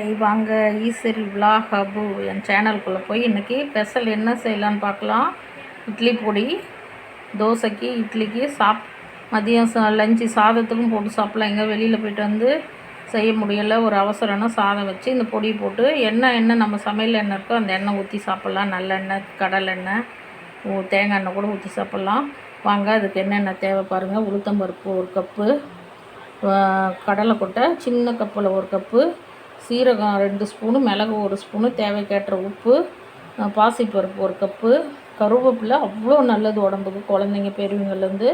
Hi வாங்க Eswari vlog ஹபு என் சேனலுக்குள்ளே போய் இன்றைக்கி ஸ்பெஷல் என்ன செய்யலான்னு பார்க்கலாம். இட்லி பொடி தோசைக்கு இட்லிக்கு சாப் மதியம் சா லஞ்சு சாதத்துக்கும் போட்டு சாப்பிட்லாம். எங்கே வெளியில் போயிட்டு வந்து செய்ய முடியலை ஒரு அவசரம்னா சாதம் வச்சு இந்த பொடி போட்டு எண்ணெய் எண்ணெய் நம்ம சமையல் எண்ணெய் இருக்கோ அந்த எண்ணெய் ஊற்றி சாப்பிட்லாம். நல்லெண்ணெய் கடலெண்ணெய் ஊ- தேங்காய் எண்ணெய் கூட ஊற்றி சாப்பிட்லாம். வாங்க அதுக்கு என்னென்ன தேவை பாருங்கள் உளுத்தம்பருப்பு ஒரு கப்பு கடலைக்கொட்டை சின்ன கப்பில் ஒரு கப்பு சீரகம் ரெண்டு ஸ்பூனு மிளகு ஒரு ஸ்பூனு தேவைக்கேற்ற உப்பு பாசிப்பருப்பு ஒரு கப்பு கருவேப்பிலை அவ்வளோ நல்லது உடம்புக்கு. குழந்தைங்க பெரியவங்கள்லேருந்து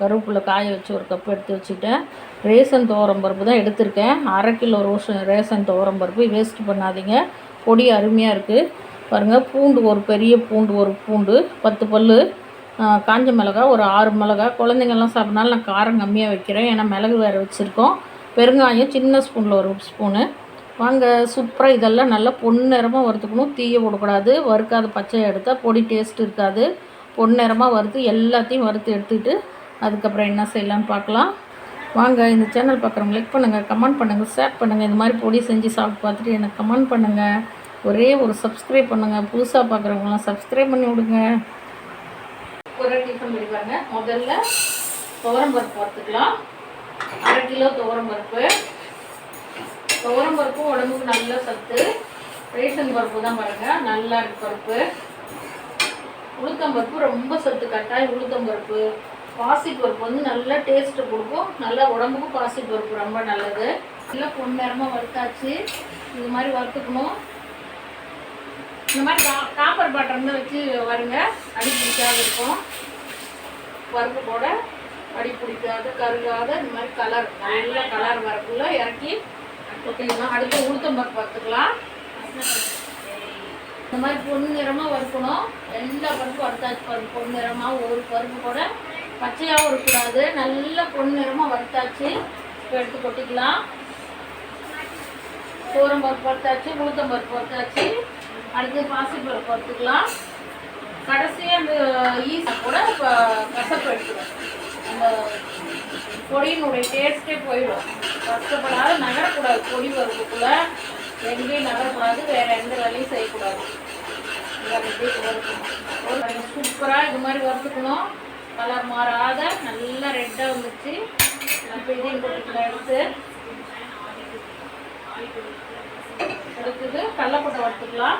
கருவேப்பிலை காய வச்சு ஒரு கப் எடுத்து வச்சுட்டேன் ரேசன் துவரம் பருப்பு தான் எடுத்திருக்கேன். அரை கிலோ ரோஷன் ரேசன் துவரம் பருப்பு. வேஸ்ட் பண்ணாதீங்க. பொடி அருமையாக இருக்குது பாருங்கள் பூண்டு ஒரு பெரிய பூண்டு ஒரு பூண்டு பத்து பல் காஞ்ச மிளகா ஒரு ஆறு மிளகா குழந்தைங்கள்லாம் சாப்பிட்றனால நான் காரம் கம்மியாக வைக்கிறேன். ஏன்னா மிளகு வேறு வச்சுருக்கோம். பெருங்காயம் சின்ன ஸ்பூனில் ஒரு ஸ்பூனு. வாங்க சூப்பராக இதெல்லாம் நல்லா பொன்னிறமாக வறுத்துக்கணும். தீய விடக்கூடாது வறுக்காத பச்சையை எடுத்தால் பொடி டேஸ்ட் இருக்காது. பொன்னிறமாக வறுத்து எல்லாத்தையும் வறுத்து எடுத்துக்கிட்டு அதுக்கப்புறம் என்ன செய்யலாம்னு பார்க்கலாம். வாங்க இந்த சேனல் பார்க்குறவங்க லைக் பண்ணுங்கள் கமெண்ட் பண்ணுங்கள் ஷேர் பண்ணுங்கள் இந்த மாதிரி பொடி செஞ்சு சாப்பிட்டு பார்த்துட்டு எனக்கு கமெண்ட் பண்ணுங்கள் ஒரே ஒரு சப்ஸ்கிரைப் பண்ணுங்கள் புதுசாக பார்க்குறவங்களாம் சப்ஸ்கிரைப் பண்ணி விடுங்க. ஒரு டிஃபன் பண்ணிப்பாருங்க முதல்ல துவரம் பருப்பு வறுத்துக்கலாம். அரை கிலோ துவரம் பருப்பு. துவரம் பருப்பும் உடம்புக்கு நல்ல சத்து. ரேஷன் பருப்பு தான் பாருங்க நல்லா இருக்கு பருப்பு. உளுத்தம் பருப்பு ரொம்ப சத்து கட்டாயம் உளுத்தம் பருப்பு. பாசி பருப்பு வந்து நல்லா டேஸ்ட்டு கொடுக்கும். நல்லா உடம்புக்கும் பாசி பருப்பு ரொம்ப நல்லது. நல்லா பொன்னேரமாக வறுத்தாச்சு. இது மாதிரி வறுத்துக்கணும். இந்த மாதிரி கா காப்பர் பாட்டம் தான் வச்சு வருங்க. அடி பிடிக்காத இருக்கும். பருப்பு போட அடி பிடிக்காத கருகாத இந்த மாதிரி கலர் நல்ல கலர் வரக்குள்ள இறக்கி ஓகேங்களா அடுத்து உளுத்தம் பருப்பு வறுத்துக்கலாம். இந்த மாதிரி பொன் நிறமாக வறுக்கணும். எல்லா பருப்பும் வறுத்தாச்சு பருப்பு பொன்னிறமாக ஒரு பருப்பு கூட பச்சையாகவும் இருக்கக்கூடாது. நல்ல பொன்னிறமாக வறுத்தாச்சு. இப்போ எடுத்து கொட்டிக்கலாம். சோரம் பருப்பு வறுத்தாச்சு உளுத்தம் பருப்பு வறுத்தாச்சு. அடுத்து பாசிப்பருப்பு வறுத்துக்கலாம். கடைசியாக அந்த ஈஸா கூட இப்போ கசப்பு எடுத்துக்கலாம். நம்ம பொடியினுடைய டேஸ்ட்டே போயிடும். கஷ்டப்படாத நகரக்கூடாது. பொடி வறுப்புக்குள்ள எங்கேயும் நகரக்கூடாது. வேற எந்த வேலையும் செய்யக்கூடாது. சூப்பராக இது மாதிரி வறுத்துக்கணும். கலர் மாறாத நல்லா ரெட்டாக வந்துச்சு இப்போ இதையும் போட்டுக்கலாம் எடுத்து அடுத்தது கடலப்பட்டை வறுத்துக்கலாம்.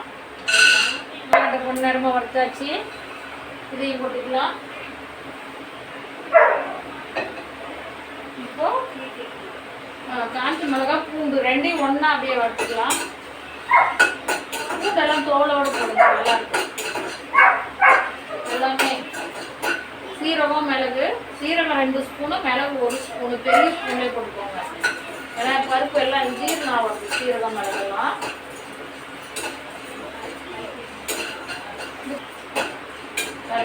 ரெண்டு மணி நேரமாக வறுத்தாச்சு. இதையும் போட்டுக்கலாம். இப்போ காஞ்சி மிளகா பூண்டு ரெண்டையும் ஒன்றா அப்படியே வறுத்துக்கலாம். பூண்டெல்லாம் தோலோடு போடுங்க நல்லா இருக்கும். எல்லாமே சீரகம் மிளகு சீரகம் ரெண்டு ஸ்பூனு மிளகு ஒரு ஸ்பூனு பெரிய ஸ்பூனே போட்டுக்கோங்க. ஏன்னா பருப்பு எல்லாம் ஜீரணம் ஆகும் சீரகம் மிளகுலாம்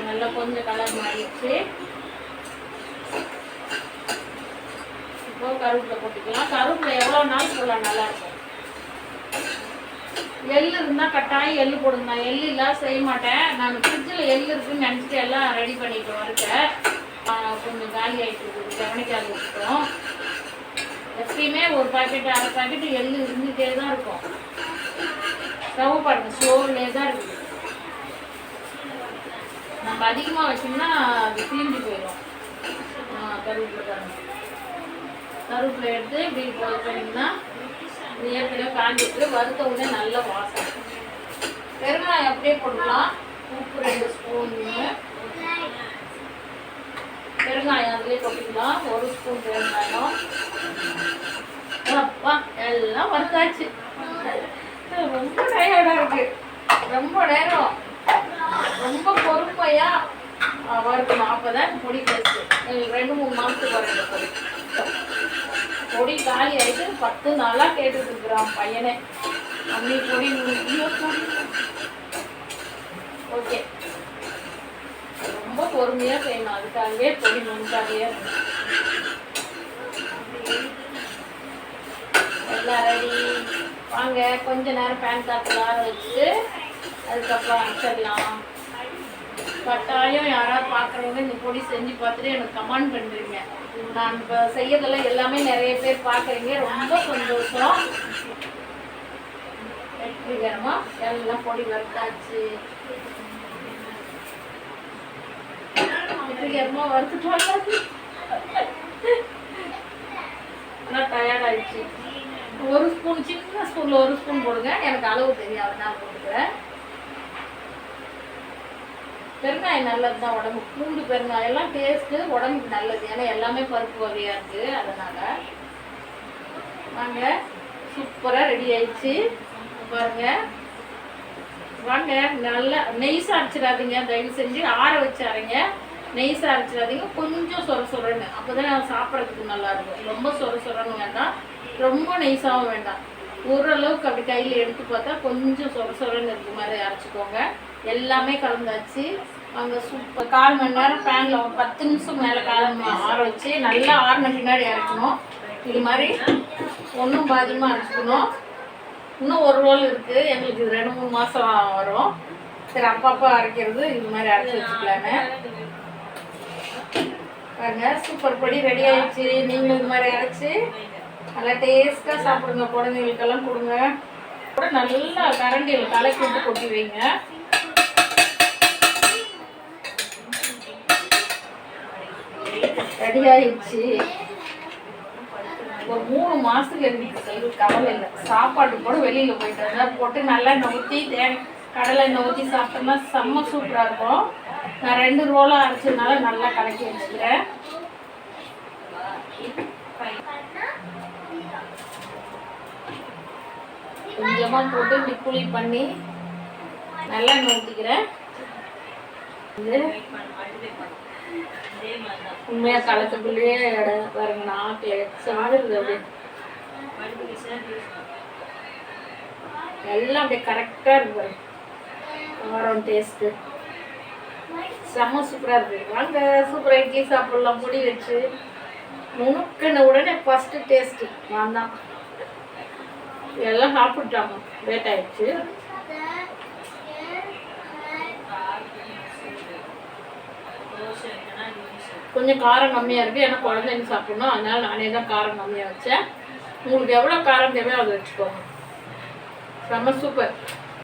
நல்லா கொஞ்சம் கலர் மாறிடுச்சு. கருவேப்பிலை போட்டுக்கலாம். கருவேப்பிலை எவ்வளோ நாள் போடலாம் நல்லா இருக்கும். இருந்தால் கட்டாயம் எள் போடுங்க நான் எள்ளு இல்லாத செய்ய மாட்டேன். நான் ஃப்ரிட்ஜில் எள் இருக்குன்னு நினச்சிட்டு எல்லாம் ரெடி பண்ணிட்டு இருக்கேன் கொஞ்சம் காலி ஆகிட்டு இருக்குது. கவனிக்காது விட்டுட்டோம் எப்பயுமே ஒரு பாக்கெட் அரை பாக்கெட் எள் இருந்துகிட்டே தான் இருக்கும். ஸ்டவ் பாருங்க ஸ்லோவிலே தான் இருக்குது. நம்ம அதிகமாக வச்சோம்னா அது தீஞ்சு போயிடும். கருவேப்பிலை பாருங்க. கருவேப்பிலை எடுத்து இப்படி இது பண்ணிங்கன்னா இது ஏற்கனவே காஞ்சிட்டு வறுத்த உடனே நல்ல வாசம் பெருங்காயம் அப்படியே போட்டுக்கலாம். உப்பு ரெண்டு ஸ்பூன் பெருங்காயம் அதுலேயே கொட்டிக்கலாம் ஒரு ஸ்பூன் பெருங்காயம். அப்பா எல்லாம் வறுத்தாச்சு. ரொம்ப டயர்டாக இருக்கு. ரொம்ப நேரம். ரொம்ப பொறுப்பையாக ஆ, அப்போ தான் பொடி டேஸ்ட் எங்களுக்கு ரெண்டு மூணு மாதத்துக்கு வரும் பொடி காலி ஆயிட்டு பத்து நாளா கேட்டுட்டு இருக்கிறான் பையனே. அம்மி பொடி ஓகே. ரொம்ப பொறுமையா செய்யணும். அதுக்காகவே பொடி முன்காகவே எல்லாம் ரெடி வாங்க கொஞ்ச நேரம் பேன் காத்துல வச்சு அதுக்கப்புறம் அனுப்பிச்சிடலாம் கட்டாயம் யாராவது பார்க்குறவங்க இந்த பொடி செஞ்சு பார்த்துட்டு எனக்கு கமெண்ட் பண்ணுறீங்க நான் இப்போ செய்யறதெல்லாம் எல்லாமே நிறைய பேர் பார்க்குறீங்க. ரொம்ப சந்தோஷம். வெற்றிகரமாக எல்லாம் பொடி வறுத்தாச்சு. வெற்றிகரமாக வறுத்துட்டு ஆனால் ஒரு ஸ்பூன் சின்ன ஸ்பூனில் ஒரு ஸ்பூன் போடுங்க. எனக்கு அளவு தெரியாது. நான் போட்டுக்கிறேன். பெருங்காயம் நல்லது தான் உடம்பு பூண்டு பெருங்காயம் எல்லாம் டேஸ்ட்டு உடம்புக்கு நல்லது. ஏன்னா எல்லாமே பருப்பு வகையாக இருக்குது அதனால். வாங்க சூப்பராக ரெடி ஆயிடுச்சு. பாருங்க. வாங்க நல்லா நெய் சாரிச்சிடாதீங்க தயவு செஞ்சு. ஆற வச்சு அரைங்க. நெய்ஸா கொஞ்சம் சொர சொரன்னு. அப்போ தான் சாப்பிட்றதுக்கு நல்லா இருக்கும். ரொம்ப சொர சொரன்னு வேண்டாம். ரொம்ப நெய்ஸாகவும் வேண்டாம். ஓரளவுக்கு அப்படி கையில் எடுத்து பார்த்தா கொஞ்சம் சொர சொரன்னு இருக்க மாதிரி அரைச்சிக்கோங்க. எல்லாமே கலந்தாச்சு. அங்கே சூப்பர் கால் மணி நேரம் பேனில் பத்து நிமிஷம் மேலே காலம் ஆற வச்சு நல்லா ஆறின முன்னாடி இறக்கணும் இது மாதிரி ஒன்றும் பாதியமாக அரைச்சிக்கணும். இன்னும் ஒரு ரோல் இருக்குது எங்களுக்கு இது ரெண்டு மூணு மாதம் வரும். சரி அப்பப்போ அரைக்கிறது இது மாதிரி அரைச்சி வச்சுக்கலான்னு பாருங்க சூப்பர் படி ரெடி ஆயிடுச்சு. நீங்களும் இது மாதிரி அரைச்சி நல்லா டேஸ்ட்டாக சாப்பிடுங்க. குழந்தைங்களுக்கெல்லாம் கொடுங்க. கூட நல்லா கரண்டியில் கலக்கி விட்டு கொட்டி வைங்க. ரெடி ஆயிடுச்சு ஒரு மூணு மாதத்துக்கு இருந்துச்சு இது கவலை இல்லை. சாப்பாடு கூட வெளியில் போயிட்டு போட்டு நல்லா எண்ணெய் ஊற்றி தேன் கடலை எண்ணெய் ஊற்றி சாப்பிட்டோம்னா செம்ம சூப்பராக இருக்கும். நான் ரெண்டு ரோலாக அரைச்சதுனால நல்லா கலக்கி வச்சுக்கிறேன். கொஞ்சமாக போட்டு இப்படி குழி பண்ணி நல்லா எண்ணெய் ஊற்றிக்கிறேன் இது உண்மையாக கலக்கக்குள்ளேயே இடம் பாருங்க நாட்டில் சாடுது அப்படியே. எல்லாம் அப்படியே கரெக்டாக இருக்கு பாருங்க. காரம் டேஸ்ட்டு செம்ம சூப்பராக இருக்கு. வாங்க சூப்பராக இட்லி சாப்பிடலாம் பொடி வச்சு. நுணுக்கின உடனே ஃபஸ்ட்டு டேஸ்ட்டு நான் தான். எல்லாம் சாப்பிட்டாங்க. லேட் ஆயிடுச்சு. கொஞ்சம் காரம் கம்மியாக இருக்குது ஏன்னா குழந்தைங்க சாப்பிடணும். அதனால நானே தான் காரம் கம்மியாக வச்சேன். உங்களுக்கு எவ்வளோ காரம் தேவையோ அதை வச்சுக்கோங்க. செம்ம சூப்பர்